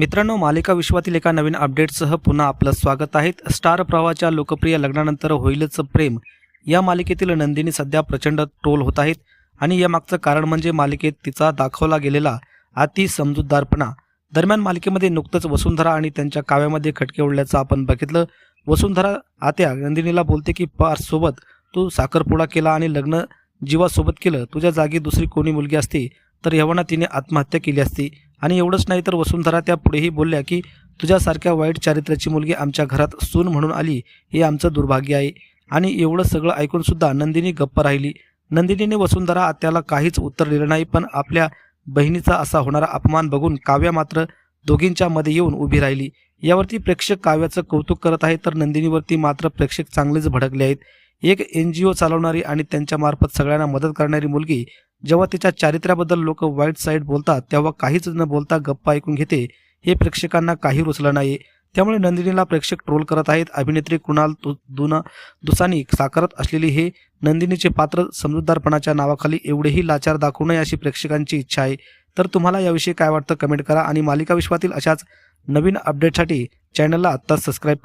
मित्रांनो मालिका विश्वातील एका नवीन अपडेटसह पुन्हा आपलं स्वागत आहे. स्टार प्रवाहाच्या लोकप्रिय लग्नानंतर होईलच प्रेम. या मालिकेतील नंदिनी सध्या प्रचंड ट्रोल होत आहेत आणि यामागचं कारण म्हणजे मालिकेत तिचा दाखवला गेलेला अति समजूतदारपणा दरम्यान मालिकेमध्ये नुकतंच वसुंधरा आणि त्यांच्या काव्यामध्ये खटके उडल्याचं आपण बघितलं. वसुंधरा आत्या नंदिनीला बोलते की पार्थ सोबत. तू साखरपुडा केला आणि लग्न जीवासोबत केलं. तुझ्या जागी दुसरी कोणी मुलगी असती. तर यवना तिने आत्महत्या केली असती. आणि एवढंच नाही तर वसुंधरा त्या पुढेही बोलल्या की तुझ्यासारख्या वाईट चारित्र्याची मुलगी आमच्या घरात सून म्हणून आली हे आमचं दुर्भाग्य आहे. आणि एवढं सगळं ऐकूनसुद्धा नंदिनी गप्प राहिली. नंदिनीने वसुंधरा आत्याला काहीच उत्तर दिलं नाही पण आपल्या बहिणीचा असा होणारा अपमान बघून काव्या मात्र दोघींच्या मध्ये येऊन उभी राहिली. यावरती प्रेक्षक काव्याचं कौतुक करत आहे तर नंदिनीवरती मात्र प्रेक्षक चांगलेच भडकले आहेत. एक एन जी ओ चालवणारी आणि त्यांच्यामार्फत सगळ्यांना मदत करणारी मुलगी जेव्हा तिच्या चारित्र्याबद्दल लोक वाईट साईड बोलतात तेव्हा काहीच न बोलता गप्पा ऐकून घेते. हे प्रेक्षकांना काही रुचलं नाही. त्यामुळे नंदिनीला प्रेक्षक ट्रोल करत आहेत. अभिनेत्री कुणाल दु दुना दुसानी साकारत असलेली हे नंदिनीचे पात्र समजूतदारपणाच्या नावाखाली एवढेही लाचार दाखवू नये अशी प्रेक्षकांची इच्छा आहे. तर तुम्हाला याविषयी काय वाटतं कमेंट करा आणि मालिका विश्वातील अशाच नवीन अपडेटसाठी चॅनलला आत्ताच सबस्क्राईब करा.